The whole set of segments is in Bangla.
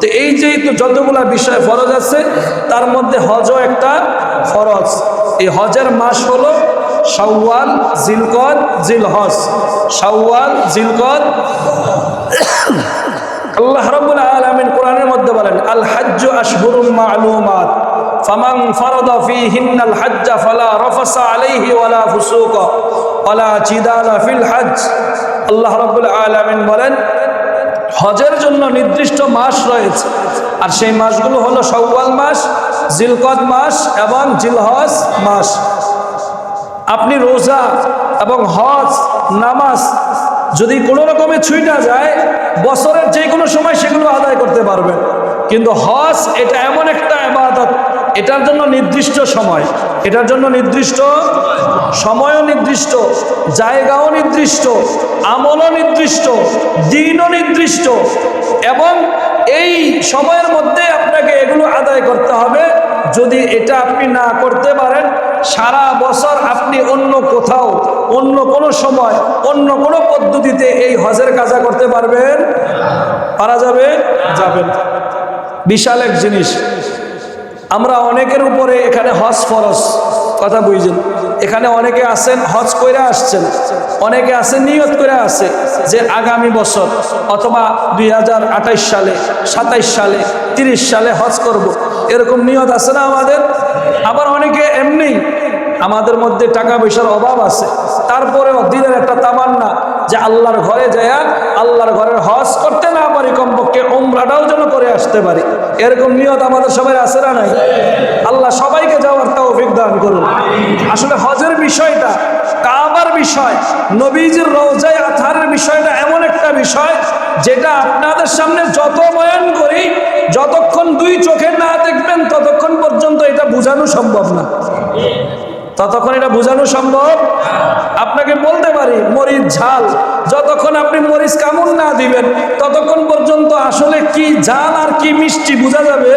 তো এই যে তো যতগুলা বিষয় ফরজ আছে, তার মধ্যে হজও একটা ফরজ। এই হজের মাস হলো শাওয়াল, জিলকদ, জিলহজ। শাওয়াল, জিলকদ। আল্লাহ রাব্বুল আলামিন কোরআনের মধ্যে বলেন, আল হাজ্জু আশহুরুম মা'লুমাত, ফামান ফারাদা ফীহিন্নাল হাজ্জ ফালা রাফাসা আলাইহি ওয়ালা ফুসুকা ওয়ালা জিদালা ফিল হজ্জ। আল্লাহ রাব্বুল আলামিন বলেন হজের জন্য নির্দিষ্ট মাস রয়েছে। আর সেই মাসগুলো হলো শাওয়াল মাস, জিলকদ মাস এবং জিলহজ মাস। আপনি রোজা এবং হজ, নামাজ যদি কোনো রকমে ছুইটা যায়, বছরের যে কোনো সময় সেগুলো আদায় করতে পারবেন। কিন্তু হজ এটা এমন একটা আবাদত এটার জন্য নির্দিষ্ট সময়। এটার জন্য নির্দিষ্ট সময়ও নির্দিষ্ট, জায়গাও নির্দিষ্ট, আমলও নির্দিষ্ট, দিনও নির্দিষ্ট। এবং এই সময়ের মধ্যে আপনাকে এগুলো আদায় করতে হবে। যদি এটা আপনি না করতে পারেন, সারা বছর আপনি অন্য কোথাও, অন্য কোনো সময়, অন্য কোনো পদ্ধতিতে এই হজের কাজা করতে পারবেন। পারা যাবে? যাবেন বিশাল এক জিনিস। আমরা অনেকের উপরে এখানে হজ ফরজ, কথা বুঝছেন এখানে অনেকে আছেন, হজ করে আসছেন। অনেকে আছেন, নিয়ত করে আসে যে আগামী বছর অথবা দুই হাজার আঠাশ সালে, সাতাইশ সালে ৩০ সালে হজ করব। এরকম নিয়ত আছে না আমাদের? আবার অনেকে এমনি আমাদের মধ্যে টাকা পয়সার অভাব আছে। তারপরেও দিনের একটা তামান্না যে আল্লাহর ঘরে যায় আল্লাহর ঘরের হজ করতে না পারি, কমপক্ষে ওমরাটাও যেন করে আসতে পারি। এরকম নিয়ত আমাদের সবাই আছে না নাই? আল্লাহ সবাইকে যাওয়ার তাও দান করুন। আসলে হজের বিষয়টা, কাবার বিষয়, নবীজির রওজায় আথারের বিষয়টা এমন একটা বিষয় যেটা আপনাদের সামনে যত বয়ান করি, যতক্ষণ দুই চোখে না দেখবেন ততক্ষণ পর্যন্ত এটা বোঝানো সম্ভব না। ততক্ষণ এটা বোঝানো সম্ভব? পারি, মরিচ ঝাল। যতক্ষণ আপনি মরিচ কামড় না দিবেন, ততক্ষণ পর্যন্ত আসলে কি ঝাল আর কি মিষ্টি বোঝা যাবে?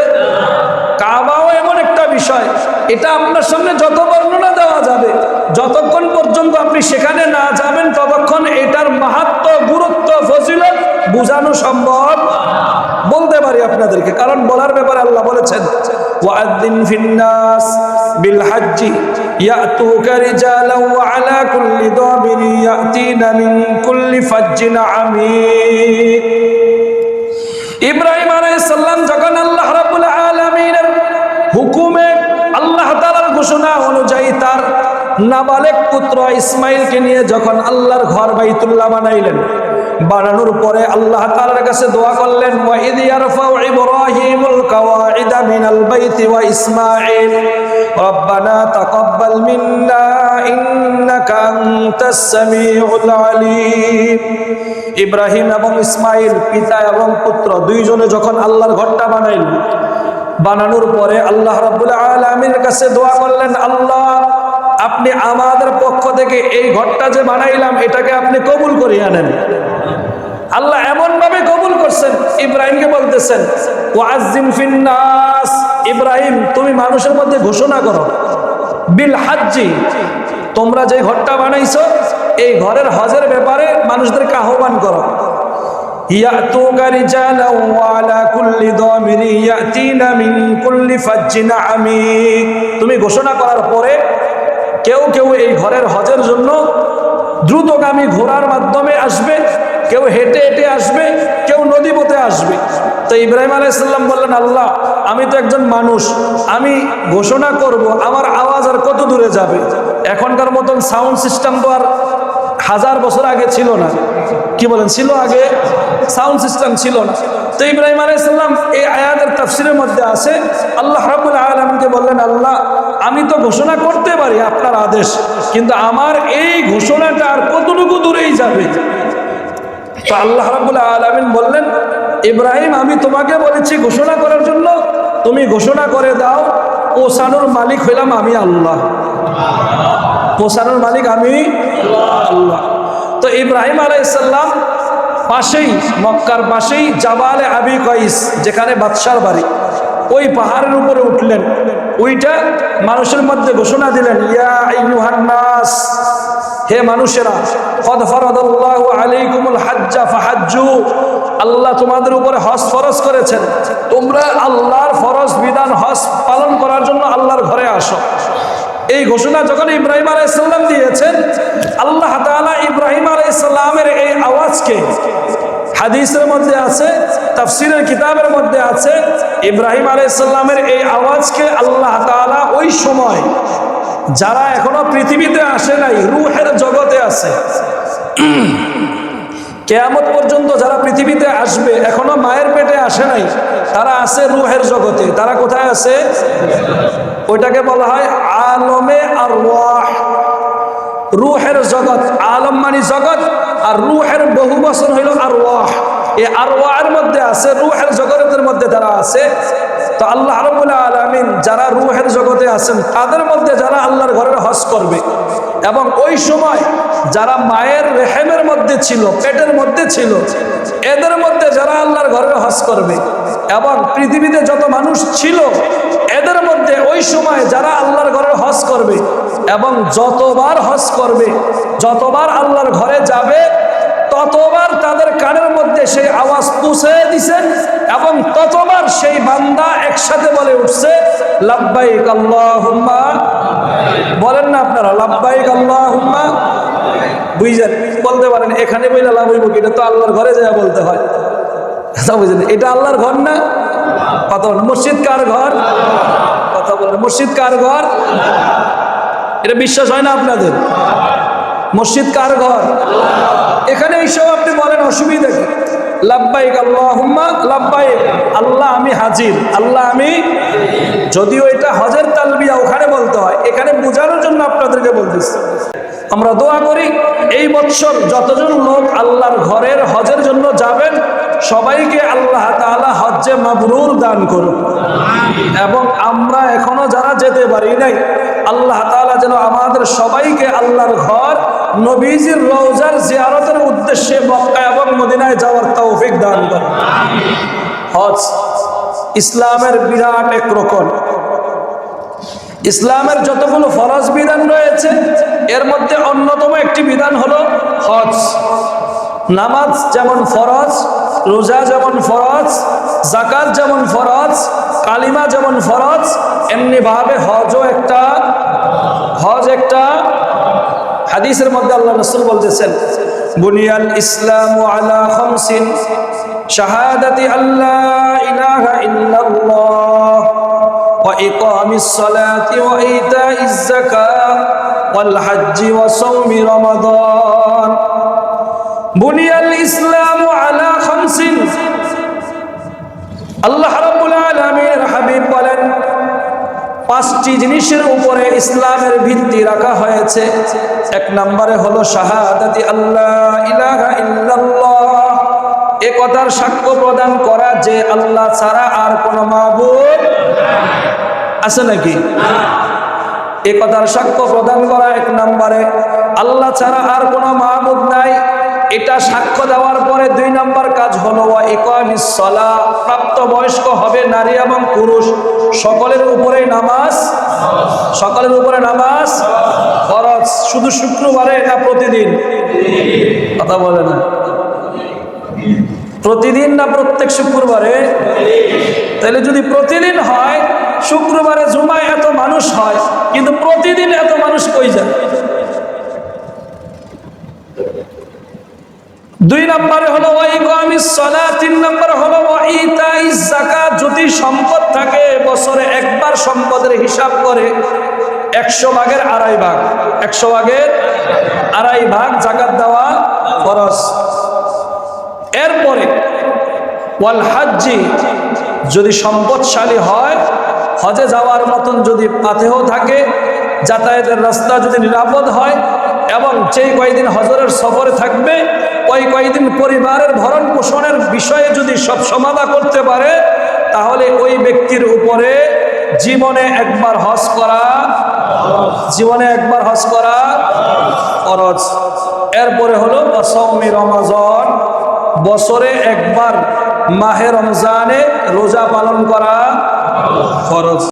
কাবাও এমন একটা বিষয়। এটা আপনার সামনে যত বর্ণনা দেওয়া যাবে, যতক্ষণ পর্যন্ত আপনি সেখানে না যাবেন, ততক্ষণ এটার মাহাত্ম, গুরুত্ব, ফজিলত বোঝানো সম্ভব। বলতে পারি আপনাদেরকে, কারণ বলার ব্যাপারে আল্লাহ বলেছেন ওয়াদ্দিন ফিন্নাস বিল হাজ্জি। রিজালান ওয়া আলা কুল্লি দাবিরি ইয়াতিনা মিন কুল্লি ফাজ্জিন আমিক ইব্রাহিম আলাইহিস সালাম যখন আল্লাহ রাব্বুল আলামিনের হুকুমে আল্লাহ তাআলার ঘোষণা অনুযায়ী তার নাবালেক পুত্র ইসমাইলকে নিয়ে যখন আল্লাহর ঘর বাইতুল্লাহ বানাইলেন বানানোর পরে আল্লাহ তাআলার কাছে দোয়া করলেন ওয়া ইদ ইয়ারফাউ ইব্রাহিমুল কাওয়াইদা মিনাল বাইতি ওয়া ইসমাঈল। রব্বানা তাকাব্বাল মিন্না ইব্রাহিম এবং ইসমাইল পিতা এবং পুত্র দুইজনে যখন আল্লাহর ঘরটা বানাইল, বানানোর পরে আল্লাহ রাব্বুল আলামিনের কাছে দোয়া করলেন, আল্লাহ, আপনি আমাদের পক্ষ থেকে এই ঘরটা যে বানাইলাম, এটাকে আপনি কবুল করিয়ে আনেন আল্লাহ এমন ভাবে কবুল করছেন ইব্রাহিমকে বলতেছেন ওয়াজিম ফিন্নাস ইব্রাহিম তুমি মানুষের মধ্যে ঘোষণা করো বিল হাজ্জি তোমরা যে ঘরটা বানাইছো এই ঘরের হজের ব্যাপারে মানুষদেরকে আহ্বান করো يأتوك رجالا وعلى كل ضامر يأتين من كل فج عميق তুমি ঘোষণা করার পরে কেউ কেউ এই ঘরের হজের জন্য দ্রুতগামী ঘোড়ার মাধ্যমে আসবে কেউ হেঁটে হেঁটে আসবে, কেউ নদী পথে আসবে। তো ইব্রাহিম আলাইসাল্লাম বললেন, আল্লাহ, আমি তো একজন মানুষ, আমি ঘোষণা করব, আমার আওয়াজ আর কত দূরে যাবে? এখনকার মতন সাউন্ড সিস্টেম তো আর হাজার বছর আগে ছিল না। কি বলেন, ছিল আগে? সাউন্ড সিস্টেম ছিল না। তো ইব্রাহিম আলাইসাল্লাম এই আয়াতের তাফসিরের মধ্যে আছে, আল্লাহ রাবুল আলমকে বললেন, আল্লাহ, আমি তো ঘোষণা করতে পারি আপনার আদেশ, কিন্তু আমার এই ঘোষণাটা আর কতটুকু দূরেই যাবে? তো আল্লাহ রাবুল আলমিন বললেন, ইব্রাহিম, আমি তোমাকে বলেছি ঘোষণা করার জন্য। তুমি ঘোষণা করে দাও ওসানুর মালিক হইলাম আমি আল্লাহ। পোষানোর মালিক আমি আল্লাহ। তো ইব্রাহিম আলাইসাল্লাম পাশেই, মক্কার পাশেই জাবালে আবি কইস, যেখানে বাদশার বাড়ি। ওই পাহাড়ের উপরে উঠলেন। ওইটা মানুষের মধ্যে ঘোষণা দিলেন, ইয়া আইয়ুহান্নাস হে মানুষেরা, কদ ফরাদাল্লাহু আলাইকুমুল হাজ্জা ফাহাজ্জু আল্লাহ তোমাদের উপরে হজ ফরজ করেছেন। তোমরা আল্লাহর ফরজ বিধান হজ পালন করার জন্য আল্লাহর ঘরে আসো। এই ঘোষণা যখন ইব্রাহিম আলাইসাল্লাম দিয়েছেন, আল্লাহ তাআলা ইব্রাহিম আলাইসাল্লামের এই আওয়াজকে হাদিসের মধ্যে আছে, তাফসিরের কিতাবের মধ্যে আছে, ইব্রাহিম আলাইসাল্লামের এই আওয়াজকে আল্লাহ তাআলা ওই সময় যারা এখনও পৃথিবীতে আসে নাই, রুহের জগতে আছে। কেয়ামত পর্যন্ত যারা পৃথিবীতে আসবে, এখনও মায়ের পেটে আসে নাই, তারা আছে রুহের জগতে। তারা কোথায় আছে? ওইটাকে বলা হয় আলমে আর রুহের জগৎ আলম মানি জগৎ, আর রুহের বহু বছর হইল আর ওয়াহ এই আর ওয়াহের মধ্যে আছে, রুহের জগতের মধ্যে তারা আছে তো আল্লাহ রবুল্লাহ আলমিন যারা রুহের জগতে আছেন, তাদের মধ্যে যারা আল্লাহর ঘরের হজ করবে এবং ওই সময় যারা মায়ের রেহেমের মধ্যে ছিল, পেটের মধ্যে ছিল, এদের মধ্যে যারা আল্লাহর ঘরের হজ করবে এবং পৃথিবীতে যত মানুষ ছিল, এদের মধ্যে ওই সময় যারা আল্লাহর ঘরের হজ করবে এবং যতবার হজ করবে, যতবার আল্লাহর ঘরে যাবে ততবার তাদের কানের মধ্যে সেই আওয়াজ পৌঁছে দিছেন এবং ততবার সেই বান্দা একসাথে বলে উঠছে লাভবাইক আল্লাহুম্মা। বলেন না আপনারা লাভবাইক আল্লাহুম্মা। বুঝছেন বলতে পারেন, এখানে বইলে লাভ হইব কি? এটা তো আল্লাহর ঘরে যায় বলতে হয়। বুঝলেন এটা আল্লাহর ঘর না? কথা বলেন, মসজিদ কার ঘর? কথা বলেন, মসজিদ কার ঘর? এটা বিশ্বাস হয় না আপনাদের? মসজিদ কার ঘর? এখানে এইসব আপনি বলেন, অসুবিধা কি? লাভবাইক আল্লাহুম্মা লাভবাইক আল্লাহ আমি হাজির, আল্লাহ আমি যদিও এটা হজের তালবিয়া ওখানে বলতে হয়, এখানে বোঝানোর জন্য আপনাদেরকে বলতেছি। আমরা দোয়া করি, এই বৎসর যতজন লোক আল্লাহর ঘরের হজের জন্য যাবেন, সবাইকে আল্লাহ তাআলা হজ্জে মাবরুর দান করুন এবং আমরা এখনও যারা যেতে পারি নাই, আল্লাহ তাআলা যেন আমাদের সবাইকে আল্লাহর ঘর নবীজির রওজার জিয়ারতের উদ্দেশ্যে মক্কা এবং মদিনায় যাওয়ার তৌফিক দান করেন। হজ ইসলামের বিরাট এক রকম। ইসলামের যতগুলো ফরজ বিধান রয়েছে, এর মধ্যে অন্যতম একটি বিধান হলো হজ। নামাজ যেমন ফরজ, রোজা যেমন ফরজ জাকাত যেমন ফরজ, কালিমা যেমন ফরজ এমনি ভাবে হজও একটা হজ একটা হাদিসের মধ্যে আল্লাহ রসুল বলতেছেন, বুনিয়াল ইসলাম আলা খামসিন, শাহাদাতি আল্লাহ ইলাহা ইল্লাল্লাহ, ওয়া ইকামিস সালাতি ওয়া ইতাইজ যাকাত, ওয়াল হজ্জ ওয়া সাওমি রমাদান। বুনিয়াল ইসলাম আলা পাঁচটি জিনিসের উপরে ইসলামের ভিত্তি রাখা হয়েছে। এক নম্বরে হলো শাহাদাতি আল্লাহ ইলাহা ইল্লাল্লাহ। এ কথার সাক্ষ্য প্রদান করা যে আল্লাহ ছাড়া আর কোনো মাবুদ আছে নাকি? এ কথার সাক্ষ্য প্রদান করা এক নম্বরে, আল্লাহ ছাড়া আর কোনো মাহবুদ নাই। এটা সাক্ষ্য দেওয়ার পরে দুই নম্বর কাজ হলো সলা প্রাপ্ত বয়স্ক হবে নারী এবং পুরুষ। সকলের উপরে নামাজ, সকলের উপরে নামাজ খরচ শুধু শুক্রবারে না, প্রতিদিন? কথা বলে না। প্রতিদিন না প্রত্যেক শুক্রবারে? তাহলে যদি প্রতিদিন হয়, শুক্রবারে জুমায় এত মানুষ হয়, কিন্তু প্রতিদিন এত মানুষ কই যায়? দুই নম্বরে হলো তিন নম্বর হলো জাকাত যদি সম্পদ থাকে, বছরে একবার সম্পদের হিসাব করে, একশো ভাগের আড়াই ভাগ। একশো ভাগের আড়াই ভাগ জাকাত দেওয়া খরচ এরপরে, ওয়াল হাজ্জি যদি সম্পদশালী হয়, হজে যাওয়ার মতন যদি পাথেহ থাকে, যাতায়াতের রাস্তা যদি নিরাপদ হয়, এবং যেই কয়েকদিন হজরের সফরে থাকবে ওই কয়েকদিন পরিবারের ভরণ পোষণের বিষয়ে যদি সব সমাধা করতে পারে, তাহলে ওই ব্যক্তির উপরে জীবনে একবার হজ করা, জীবনে একবার হজ করা খরচ এরপরে হলো অসৌমি রমাজন। বছরে একবার মাহে রমজানে রোজা পালন করা খরচ